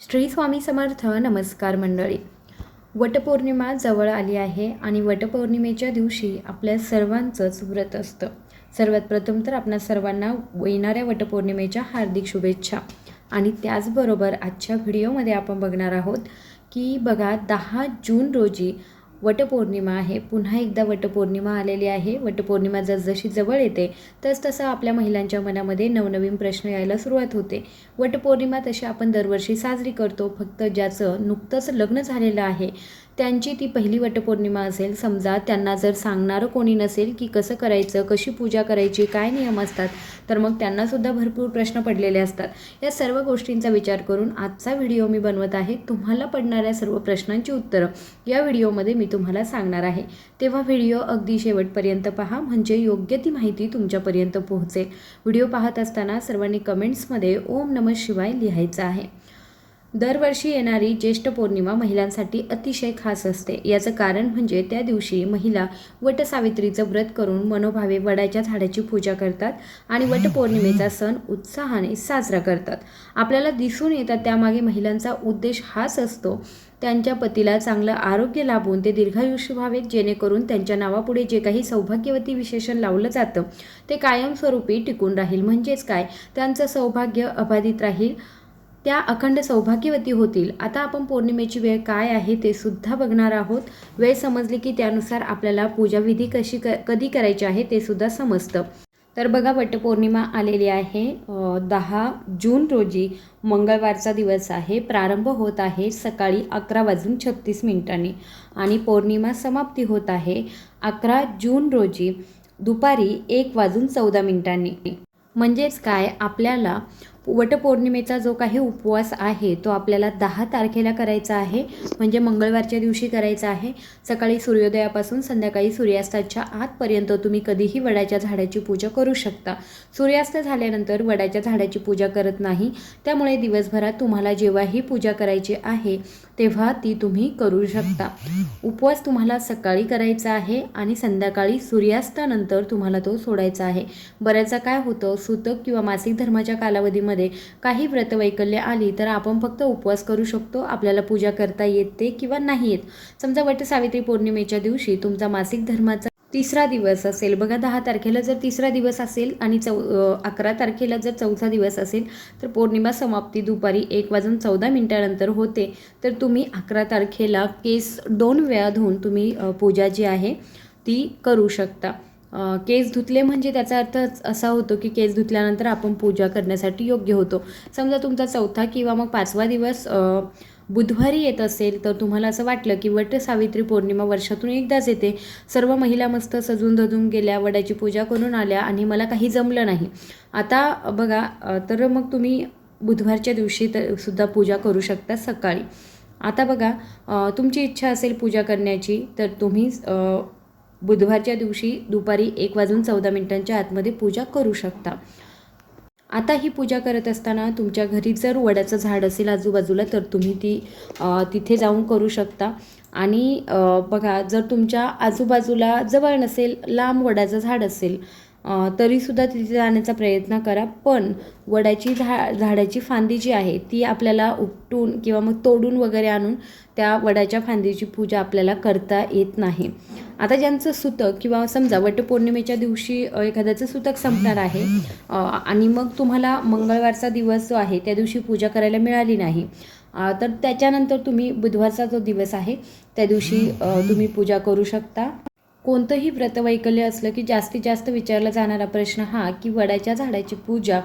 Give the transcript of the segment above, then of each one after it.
श्री स्वामी समर्थ नमस्कार मंडळी. वटपौर्णिमा जवळ आली आहे आणि वटपौर्णिमेच्या दिवशी आपल्या सर्वांचंच व्रत असतं. सर्वात प्रथम तर आपणा सर्वांना येणाऱ्या वटपौर्णिमेच्या हार्दिक शुभेच्छा. आणि त्याचबरोबर आजच्या व्हिडिओमध्ये आपण बघणार आहोत की बघा दहा जून रोजी वटपौर्णिमा आहे. पुन्हा एकदा वटपौर्णिमा आलेली आहे. वटपौर्णिमा जसजशी जवळ येते तस तसं आपल्या महिलांच्या मनामध्ये नवनवीन प्रश्न यायला सुरुवात होते. वटपौर्णिमा तशी आपण दरवर्षी साजरी करतो फक्त ज्याचं नुकतंच लग्न झालेलं आहे. त्यांची ती पहिली वटपौर्णिमा असेल. समजा त्यांना जर सांगणारं कोणी नसेल की कसं करायचं कशी पूजा करायची काय नियम असतात तर मग त्यांनासुद्धा भरपूर प्रश्न पडलेले असतात. या सर्व गोष्टींचा विचार करून आजचा व्हिडिओ मी बनवत आहे. तुम्हाला पडणाऱ्या सर्व प्रश्नांची उत्तरं या व्हिडिओमध्ये मी तुम्हाला सांगणार आहे. तेव्हा व्हिडिओ अगदी शेवटपर्यंत पहा म्हणजे योग्य ती माहिती तुमच्यापर्यंत पोहोचेल. व्हिडिओ पाहत असताना सर्वांनी कमेंट्समध्ये ओम नमः शिवाय लिहायचं आहे. दरवर्षी येणारी ज्येष्ठ पौर्णिमा महिलांसाठी अतिशय खास असते. याचं कारण म्हणजे त्या दिवशी महिला वटसावित्रीचं व्रत करून मनोभावे वडाच्या झाडाची पूजा करतात आणि वटपौर्णिमेचा सण उत्साहाने साजरा करतात. आपल्याला दिसून येतात त्यामागे महिलांचा उद्देश हाच असतो. त्यांच्या पतीला चांगलं आरोग्य लाभून ते दीर्घायुष्य व्हावेत जेणेकरून त्यांच्या नावापुढे जे काही सौभाग्यवती विशेषण लावलं जातं ते कायमस्वरूपी टिकून राहील. म्हणजेच काय? त्यांचं सौभाग्य अबाधित राहील. त्या अखंड सौभाग्यवती होतील. आता आपण पौर्णिमेची वेळ काय आहे ते सुद्धा बघणार आहोत. वेळ समजली की त्यानुसार आपल्याला पूजाविधी कशी क कधी करायची आहे ते सुद्धा समजतं. तर बघा वटपौर्णिमा आलेली आहे दहा जून रोजी. मंगळवारचा दिवस आहे प्रारंभ होत आहे सकाळी अकरा वाजून छत्तीस मिनिटांनी. आणि पौर्णिमा समाप्ती होत आहे अकरा जून रोजी. दुपारी एक वाजून चौदा मिनिटांनी. म्हणजेच काय? आपल्याला वटपौर्णिमेचा जो काही उपवास आहे तो आपल्याला दहा तारखेला करायचा आहे. म्हणजे मंगळवारच्या दिवशी करायचा आहे. सकाळी सूर्योदयापासून संध्याकाळी सूर्यास्ताच्या आतपर्यंत तुम्ही कधीही वडाच्या झाडाची पूजा करू शकता. सूर्यास्त झाल्यानंतर वडाच्या झाडाची पूजा करत नाही. त्यामुळे दिवसभरात तुम्हाला जेव्हाही पूजा करायची आहे तेव्हा ती तुम्ही करू शकता. उपवास तुम्हाला सकाळी करायचा आहे आणि संध्याकाळी सूर्यास्तानंतर तुम्हाला तो सोडायचा आहे. बऱ्याचदा काय होतं सूतक किंवा मासिक धर्माच्या कालावधीमध्ये काही व्रतवैकल्य आली तर आपण फक्त उपवास करू शकतो. आपल्याला पूजा करता येते किंवा नाही येत. समजा वट सावित्री पौर्णिमेच्या दिवशी तुमचा मासिक धर्माचा तिसरा दिवस असेल. बघा दहा तारखेला जर तिसरा दिवस असेल आणि चौ अकरा तारखेला जर चौथा दिवस असेल तर पौर्णिमा समाप्ती दुपारी एक वाजून चौदा मिनिटानंतर होते. तर तुम्ही अकरा तारखेला केस दोन वेळा धुवून तुम्ही पूजा जी आहे ती करू शकता. केस धुतले म्हणजे त्याचा अर्थ असा होतो की केस धुतल्यानंतर आपण पूजा करण्यासाठी योग्य होतो. समजा तुमचा चौथा किंवा मग पाचवा दिवस बुधवारी येत असेल तर तुम्हाला असं वाटलं की वट सावित्री पौर्णिमा वर्षातून एकदाच येते. सर्व महिला मस्त सजून धजून गेल्या वडाची पूजा करून आल्या आणि मला काही जमलं नाही. आता बघा तर मग तुम्ही बुधवारच्या दिवशी तर सुद्धा पूजा करू शकता सकाळी. आता बघा तुमची इच्छा असेल पूजा करण्याची तर तुम्ही बुधवारच्या दिवशी दुपारी एक वाजून चौदा मिनिटांच्या आतमध्ये पूजा करू शकता. आता ही पूजा करत असताना तुमच्या घरी जर वडाचं झाड असेल आजूबाजूला तर तुम्ही ती तिथे जाऊन करू शकता. आणि बघा जर तुमच्या आजूबाजूला जवळ नसेल लांब वडाचं झाड असेल तरीसुद्धा तिथे जाण्याचा प्रयत्न करा. पण वडाची झा झाडाची फांदी जी आहे ती आपल्याला उपटून किंवा मग तोडून वगैरे आणून त्या वडाच्या फांदीची पूजा आपल्याला करता येत नाही. आता ज्यांचं सुतक किंवा समजा वटपौर्णिमेच्या दिवशी एखाद्याचं सुतक संपणार आहे आणि मग तुम्हाला मंगळवारचा दिवस जो आहे त्या दिवशी पूजा करायला मिळाली नाही तर त्याच्यानंतर तुम्ही बुधवारचा जो दिवस आहे त्या दिवशी तुम्ही पूजा करू शकता. कोणतंही व्रतवैकल्य असलं की जास्तीत जास्त विचारला जाणारा प्रश्न हा की वडाच्या झाडाची पूजा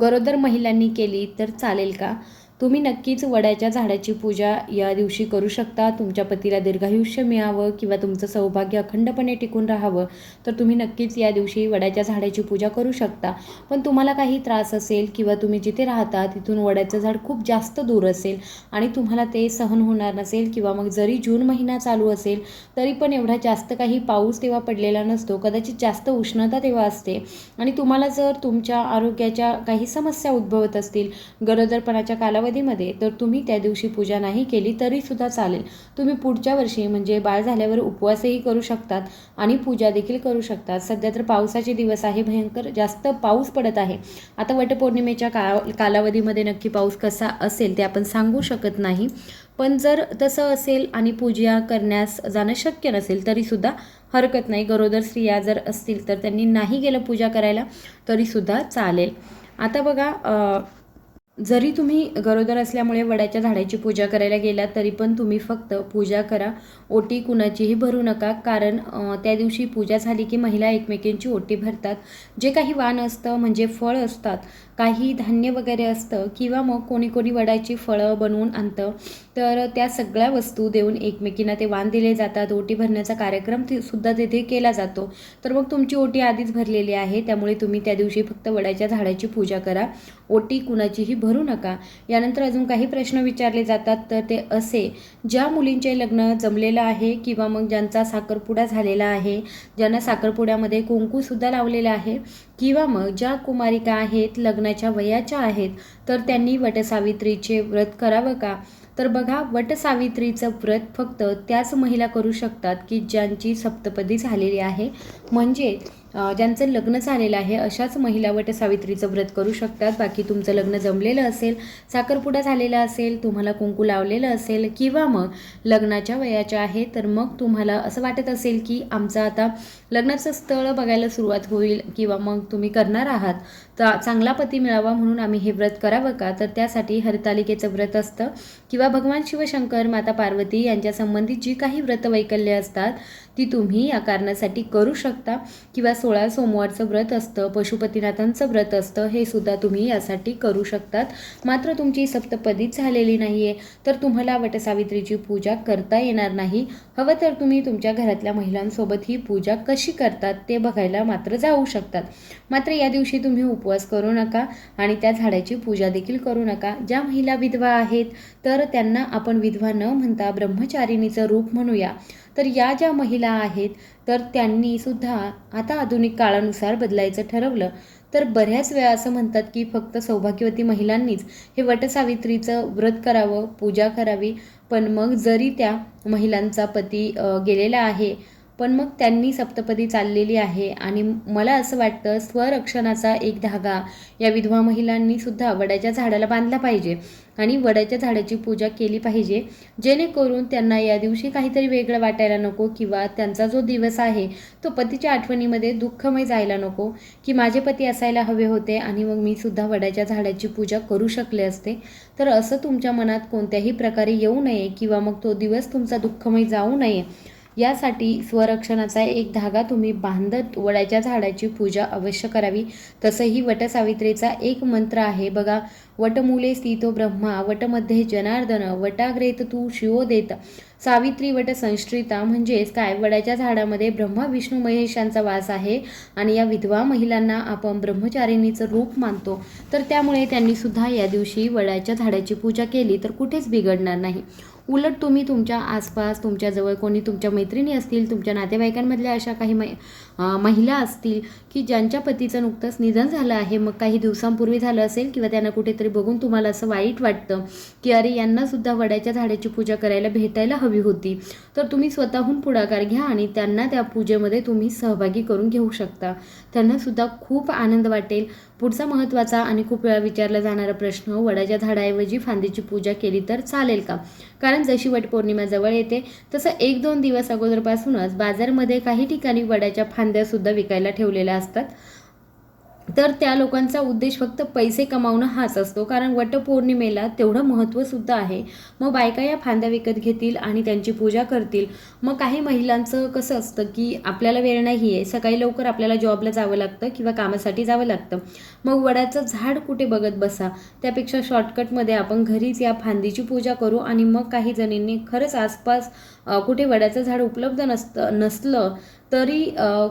गरोदर महिलांनी केली तर चालेल का? तुम्ही नक्कीच वडाच्या झाडाची पूजा या दिवशी करू शकता. तुमच्या पतीला दीर्घायुष्य मिळावं किंवा तुमचं सौभाग्य अखंडपणे टिकून राहावं तर तुम्ही नक्कीच या दिवशी वडाच्या झाडाची पूजा करू शकता. पण तुम्हाला काही त्रास असेल किंवा तुम्ही जिथे राहता तिथून वडाचं झाड खूप जास्त दूर असेल आणि तुम्हाला ते सहन होणार नसेल किंवा मग जरी जून महिना चालू असेल तरी पण एवढा जास्त काही पाऊस तेव्हा पडलेला नसतो. कदाचित जास्त उष्णता तेव्हा असते आणि तुम्हाला जर तुमच्या आरोग्याच्या काही समस्या उद्भवत असतील गरोदरपणाच्या कालावधी कालावधीमध्ये तर तुम्ही त्या दिवशी पूजा नाही केली तरीसुद्धा चालेल. तुम्ही पुढच्या वर्षी म्हणजे बाळ झाल्यावर उपवासही करू शकतात आणि पूजा देखील करू शकतात. सध्या तर पावसाचे दिवस आहे भयंकर जास्त पाऊस पडत आहे. आता वटपौर्णिमेच्या का कालावधीमध्ये नक्की पाऊस कसा असेल ते आपण सांगू शकत नाही. पण जर तसं असेल आणि पूजा करण्यास जाणं शक्य नसेल तरीसुद्धा हरकत नाही. गरोदर स्त्रिया जर असतील तर त्यांनी नाही गेलं पूजा करायला तरीसुद्धा चालेल. आता बघा जरी तुम्ही गरोदर असल्यामुळे वडाच्या झाडाची पूजा करायला गेलात तरी पण तुम्ही फक्त पूजा करा. ओटी कुणाचीही भरू नका कारण त्या दिवशी पूजा झाली की महिला एकमेकींची ओटी भरतात. जे काही वाण असतं म्हणजे फळ असतात काही धान्य वगैरे असतं किंवा मग कोणी कोणी वडाची फळं बनवून आणतं तर त्या सगळ्या वस्तू देऊन एकमेकींना ते वाण दिले जातात ओटी भरण्याचा कार्यक्रम सुद्धा तिथे केला जातो. तर मग तुमची ओटी आधीच भरलेली आहे त्यामुळे तुम्ही त्या दिवशी फक्त वडाच्या झाडाची पूजा करा. ओटी कुणाचीही भरू नका. यानंतर अजून काही प्रश्न विचारले जातात तर ते असे ज्या मुलींचे लग्न जमलेलं आहे किंवा मग ज्यांचा साखरपुडा झालेला आहे ज्यांना साखरपुड्यामध्ये कुंकूसुद्धा लावलेलं आहे किंवा मग ज्या कुमारिका आहेत लग्नाच्या वयाच्या आहेत तर त्यांनी वटसावित्रीचे व्रत करावं का? तर बघा वटसावित्रीचं व्रत फक्त त्याच महिला करू शकतात की ज्यांची सप्तपदी झालेली आहे. म्हणजे ज्यांचं लग्न झालेलं आहे अशाच महिला वटसावित्रीचं व्रत करू शकतात. बाकी तुमचं लग्न जमलेलं असेल साखरपुडा झालेला असेल तुम्हाला कुंकू लावलेलं असेल किंवा मग लग्नाच्या वयाच्या आहे तर मग तुम्हाला असं वाटत असेल की आमचं आता लग्नाचं स्थळ बघायला सुरुवात होईल किंवा मग तुम्ही करणार आहात तर चांगला पती मिळावा म्हणून आम्ही हे व्रत करावं का? तर त्यासाठी हरतालिकेचं व्रत असतं. किंवा भगवान शिवशंकर माता पार्वती यांच्या संबंधित जी काही व्रतवैकल्य असतात ती तुम्ही या कारणासाठी करू शकता किंवा सोळा सोमवारचं व्रत असतं पशुपतीनाथांचं व्रत असतं हे सुद्धा तुम्ही यासाठी करू शकतात. मात्र तुमची सप्तपदीच झालेली नाही आहे तर तुम्हाला वटसावित्रीची पूजा करता येणार नाही. हवं तर तुम्ही तुमच्या घरातल्या महिलांसोबत ही पूजा कशी करतात ते बघायला मात्र जाऊ शकतात. मात्र या दिवशी तुम्ही उपवास करू नका आणि त्या झाडाची पूजा देखील करू नका. ज्या महिला विधवा आहेत तर त्यांना आपण विधवा न म्हणता ब्रह्मचारिणीचं रूप म्हणूया. तर या ज्या महिला आहेत तर त्यांनी सुद्धा आता आधुनिक काळानुसार बदलायचं ठरवलं. तर बऱ्याच वेळा असं म्हणतात की फक्त सौभाग्यवती महिलांनीच हे वटसावित्रीचं व्रत करावं पूजा करावी पण मग जरी त्या महिलांचा पती गेलेला आहे पण मग त्यांनी सप्तपदी चाललेली आहे. आणि मला असं वाटतं स्वरक्षणाचा एक धागा या विधवा महिलांनी सुद्धा वडाच्या झाडाला बांधला पाहिजे आणि वडाच्या झाडाची पूजा केली पाहिजे. जेणेकरून त्यांना या दिवशी काहीतरी वेगळं वाटायला नको किंवा त्यांचा जो दिवस आहे तो पतीच्या आठवणीमध्ये दुःखमय जायला नको की माझे पती असायला हवे होते आणि मग मी सुद्धा वडाच्या झाडाची पूजा करू शकले असते. तर असं तुमच्या मनात कोणत्याही प्रकारे येऊ नये किंवा मग तो दिवस तुमचा दुःखमय जाऊ नये यासाठी स्वरक्षणाचा एक धागा तुम्ही बांधत वडाच्या झाडाची पूजा अवश्य करावी. तसंही वटसावित्रीचा एक मंत्र आहे बघा वटमुले स्थितो ब्रह्मा वटमध्ये जनार्दन वटाग्रेत तू शिवो देत सावित्री वट संश्रिता म्हणजेच काय? वडाच्या झाडामध्ये ब्रह्मा विष्णू महेशांचा वास आहे आणि या विधवा महिलांना आपण ब्रह्मचारिणीचं रूप मानतो. तर त्यामुळे त्यांनी सुद्धा या दिवशी वडाच्या झाडाची पूजा केली तर कुठेच बिघडणार नाही. उलट तुम्ही तुमच्या आसपास तुमच्याजवळ कोणी तुमच्या मैत्रिणी असतील तुमच्या नातेवाईकांमधल्या अशा काही मै महिला असतील की ज्यांच्या पतीचं नुकतंच निधन झालं आहे मग काही दिवसांपूर्वी झालं असेल किंवा त्यांना कुठेतरी बघून तुम्हाला असं वाईट वाटतं की अरे यांनासुद्धा वड्याच्या झाडाची पूजा करायला भेटायला हवी होती. तर तुम्ही स्वतःहून पुढाकार घ्या आणि त्यांना त्या पूजेमध्ये तुम्ही सहभागी करून घेऊ शकता. त्यांनासुद्धा खूप आनंद वाटेल. पुढचा महत्त्वाचा आणि खूप वेळा विचारला जाणारा प्रश्न वडाच्या झाडाऐवजी फांदीची पूजा केली तर चालेल का? कारण जशी वटपौर्णिमा जवळ येते तसं एक दोन दिवस अगोदरपासूनच बाजारमध्ये काही ठिकाणी वडाच्या फांद्यासुद्धा विकायला ठेवलेल्या असतात. तर त्या लोकांचा उद्देश फक्त पैसे कमावणं हाच असतो. कारण वटपौर्णिमेला तेवढं महत्त्वसुद्धा आहे. मग बायका या फांद्या विकत घेतील आणि त्यांची पूजा करतील. मग काही महिलांचं कसं असतं की आपल्याला वेळ नाही आहे सकाळी लवकर आपल्याला जॉबला जावं लागतं किंवा कामासाठी जावं लागतं. मग वडाचं झाड कुठे बघत बसा? त्यापेक्षा शॉर्टकटमध्ये आपण घरीच या फांदीची पूजा करू आणि मग काही जणींनी खरंच आसपास कुठे वडाचं झाड उपलब्ध नसतं नसलं तरी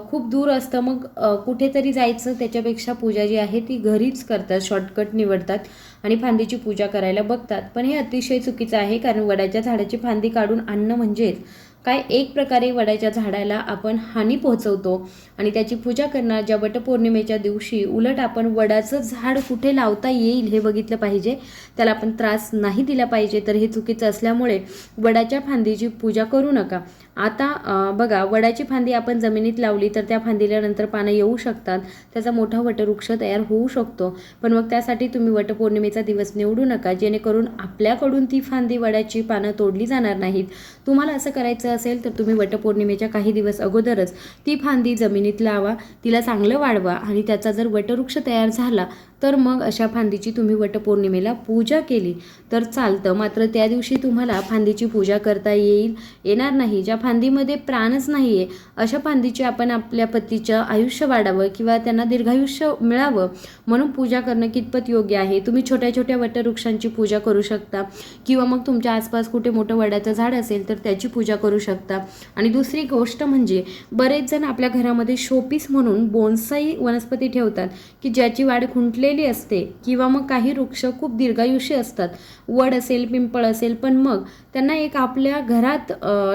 खूप दूर असतं. मग कुठेतरी जायचं त्याच्यापेक्षा पूजा जी आहे ती घरीच करतात शॉर्टकट निवडतात आणि फांदीची पूजा करायला बघतात. पण हे अतिशय चुकीचं आहे कारण वडाच्या झाडाची फांदी काढून आणणं म्हणजेच काय एक प्रकारे वडाच्या झाडाला आपण हानी पोहोचवतो आणि त्याची पूजा करणार ज्या वटपौर्णिमेच्या दिवशी उलट आपण वडाचं झाड कुठे लावता येईल हे बघितलं पाहिजे. त्याला आपण त्रास नाही दिला पाहिजे तर हे चुकीचं असल्यामुळे वडाच्या फांदीची पूजा करू नका. आता बघा वडाची फांदी आपण जमिनीत लावली तर त्या फांदीला नंतर पानं येऊ शकतात. त्याचा मोठा वटवृक्ष तयार होऊ शकतो. पण मग त्यासाठी तुम्ही वटपौर्णिमेचा दिवस निवडू नका. जेणेकरून आपल्याकडून ती फांदी वडाची पानं तोडली जाणार नाहीत. तुम्हाला असं करायचं असेल तर तुम्ही वटपौर्णिमेच्या काही दिवस अगोदरच ती फांदी जमिनीत लावा तिला चांगलं वाढवा आणि त्याचा जर वटवृक्ष तयार झाला तर मग अशा फांदीची तुम्ही वटपौर्णिमेला पूजा केली. तर चालतं मात्र त्या दिवशी तुम्हाला फांदीची पूजा करता येईल येणार नाही ज्या फांदीमध्ये प्राणच नाही आहे अशा फांदीची आपण आपल्या पतीचं आयुष्य वाढावं किंवा त्यांना दीर्घायुष्य मिळावं म्हणून पूजा करणं कितपत योग्य आहे? तुम्ही छोट्या छोट्या वटवृक्षांची पूजा करू शकता किंवा मग तुमच्या आसपास कुठे मोठं वडाचं झाड असेल तर त्याची पूजा करू शकता. आणि दुसरी गोष्ट म्हणजे बरेच जण आपल्या घरामध्ये शोपीस म्हणून बोनसाई वनस्पती ठेवतात की ज्याची वाढ खुंटलेली असते किंवा मग काही वृक्ष खूप दीर्घायुषी असतात. वड असेल पिंपळ असेल पण मग त्यांना एक आपल्या घरात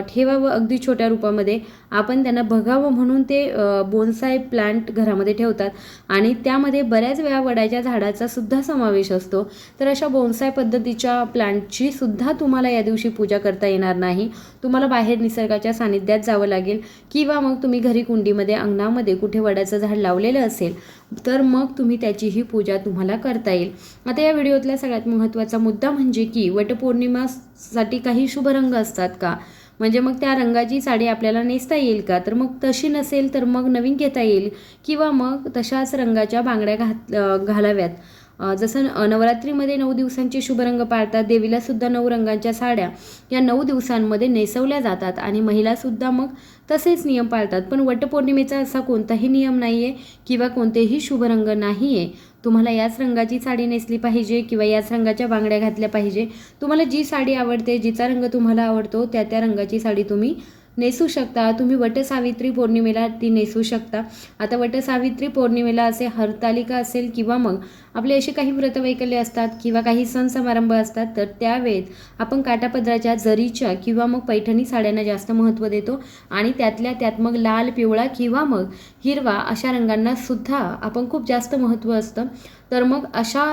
ठेवावं अगदी छोट्या रूपामध्ये. आपण त्यांना बघावं म्हणून ते बोन्साय बोनसाय प्लांट घरामध्ये ठेवतात. आणि त्यामध्ये बऱ्याच वेळा वडाच्या झाडाचा सुद्धा समावेश असतो. तर अशा बोनसाय पद्धतीच्या प्लांटची सुद्धा तुम्हाला या दिवशी पूजा करता येणार नाही. तुम्हाला बाहेर निसर्गाच्या सानिध्यात जावं लागेल किंवा मग तुम्ही घरी कुंडीमध्ये अंगणामध्ये कुठे वडाचं झाड लावलेलं असेल तर मग तुम्ही त्याचीही पूजा तुम्हाला करता येईल. आता या व्हिडिओतला सगळ्यात महत्त्वाचा मुद्दा म्हणजे की वटपौर्णिमासाठी काही शुभ रंग असतात का? म्हणजे मग त्या रंगाची साडी आपल्याला नेसता येईल का? तर मग तशी नसेल तर मग नवीन घेता येईल? किंवा मग तशाच रंगाच्या बांगड्या घात घालाव्यात? जसं नवरात्रीमध्ये नऊ दिवसांचे शुभ रंग पाळतात देवीला सुद्धा नऊ रंगांच्या साड्या या नऊ दिवसांमध्ये नेसवल्या जातात आणि महिलासुद्धा मग तसेच नियम पाळतात. पण वटपौर्णिमेचा असा कोणताही नियम नाही आहे किंवा कोणतेही शुभ रंग नाही आहे तुम्हाला याच रंगाची साडी नेसली पाहिजे किंवा याच रंगाच्या बांगड्या घातल्या पाहिजे. तुम्हाला जी साडी आवडते जिचा रंग तुम्हाला आवडतो त्या त्या रंगाची साडी तुम्ही नेसू शकता. तुम्ही वटसावित्री पौर्णिमेला ती नेसू शकता. आता वटसावित्री पौर्णिमेला असे हरतालिका असेल किंवा मग आपले असे काही व्रतवैकल्य असतात किंवा काही सण समारंभ असतात तर त्यावेळेत आपण काटापदराच्या जरीच्या किंवा मग पैठणी साड्यांना जास्त महत्त्व देतो आणि त्यातल्या त्यात मग लाल पिवळा किंवा मग हिरवा अशा रंगांना सुद्धा आपण खूप जास्त महत्त्व असतं. तर मग अशा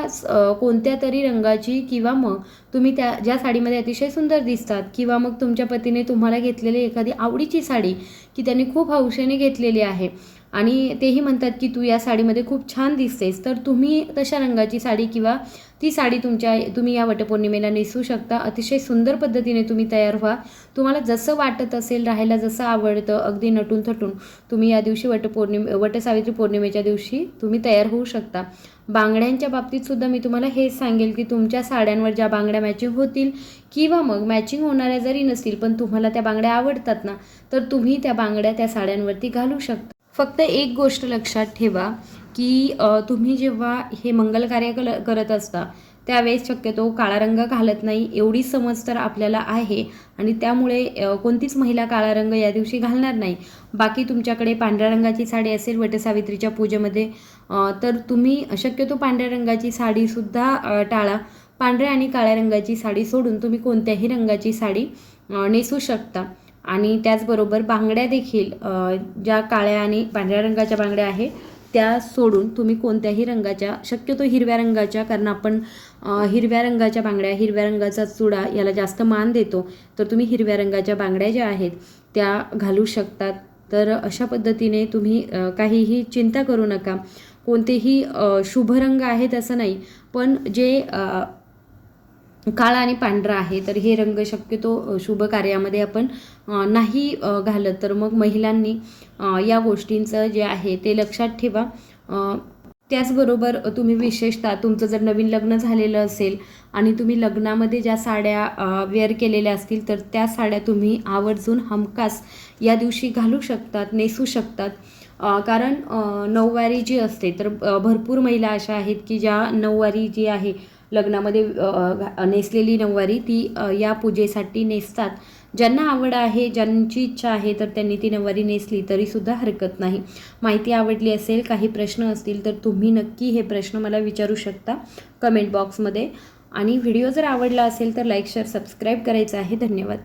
कोणत्या तरी रंगाची किंवा मग तुम्ही त्या ज्या साडीमध्ये अतिशय सुंदर दिसतात किंवा मग तुमच्या पतीने तुम्हाला घेतलेली एखादी आवडीची साडी की त्यांनी खूप हौशेने घेतलेली आहे आणि तेही म्हणतात की तू या साडीमध्ये खूप छान दिसतेस तर तुम्ही तशा रंगाची साडी किंवा ती साडी तुमच्या तुम्ही या वटपौर्णिमेला नेसू शकता. अतिशय सुंदर पद्धतीने तुम्ही तयार व्हा. तुम्हाला जसं वाटत असेल राहायला जसं आवडतं अगदी नटून थटून तुम्ही या दिवशी वटपौर्णिमे वटसावित्री पौर्णिमेच्या दिवशी तुम्ही तयार होऊ शकता. बांगड्यांच्या बाबतीत सुद्धा मी तुम्हाला हेच सांगेल की तुमच्या साड्यांवर ज्या बांगड्या मॅचिंग होतील किंवा मग मॅचिंग होणाऱ्या जरी नसतील पण तुम्हाला त्या बांगड्या आवडतात ना तर तुम्ही त्या बांगड्या त्या साड्यांवरती घालू शकता. फक्त एक गोष्ट लक्षात ठेवा की तुम्ही जेव्हा हे मंगल कार्य कल करत असता त्यावेळेस शक्यतो काळा रंग घालत नाही एवढी समज तर आपल्याला आहे आणि त्यामुळे कोणतीच महिला काळा रंग या दिवशी घालणार नाही. बाकी तुमच्याकडे पांढऱ्या रंगाची साडी असेल वटसावित्रीच्या पूजेमध्ये तर तुम्ही शक्यतो पांढऱ्या रंगाची साडीसुद्धा टाळा. पांढऱ्या आणि काळ्या रंगाची साडी सोडून तुम्ही कोणत्याही रंगाची साडी नेसू शकता. आणि त्याचबरोबर बांगड्या देखील ज्या काळ्या आणि पांढऱ्या रंगाच्या बांगड्या आहे त्या सोडून तुम्ही कोणत्याही रंगाच्या शक्यतो हिरव्या रंगाच्या कारण आपण हिरव्या रंगाच्या बांगड्या हिरव्या रंगाचा चुडा याला जास्त मान देतो तर तुम्ही हिरव्या रंगाच्या बांगड्या ज्या आहेत त्या घालू शकतात तर अशा पद्धतीने तुम्ही काहीही चिंता करू नका. कोणतेही शुभरंग शुभ रंग आहेत असं नाही. पण जे काळा आणि पांढरा आहे तर हे रंग शक्यतो शुभ कार्यामध्ये आपण नाही घालत. तर मग महिलांनी या गोष्टींचं जे आहे ते लक्षात ठेवा. त्याचबरोबर तुम्ही विशेषतः तुमचं जर नवीन लग्न झालेलं असेल आणि तुम्ही लग्नामध्ये ज्या साड्या वेअर केलेल्या असतील तर त्या साड्या तुम्ही आवर्जून हमखास या दिवशी घालू शकतात नेसू शकतात. कारण नऊवारी जी असते तर भरपूर महिला अशा आहेत की ज्या नऊवारी जी आहे लग्नामध्ये घा- नेसलेली नऊवारी ती या पूजेसाठी नेसतात. ज्यांना आवड आहे ज्यांची इच्छा आहे तर त्यांनी ती नऊवारी नेसली तरीसुद्धा हरकत नाही. माहिती आवडली असेल काही प्रश्न असतील तर तुम्ही नक्की हे प्रश्न मला विचारू शकता कमेंट बॉक्समध्ये. आणि व्हिडिओ जर आवडला असेल तर लाईक शेअर सबस्क्राईब करायचं आहे. धन्यवाद.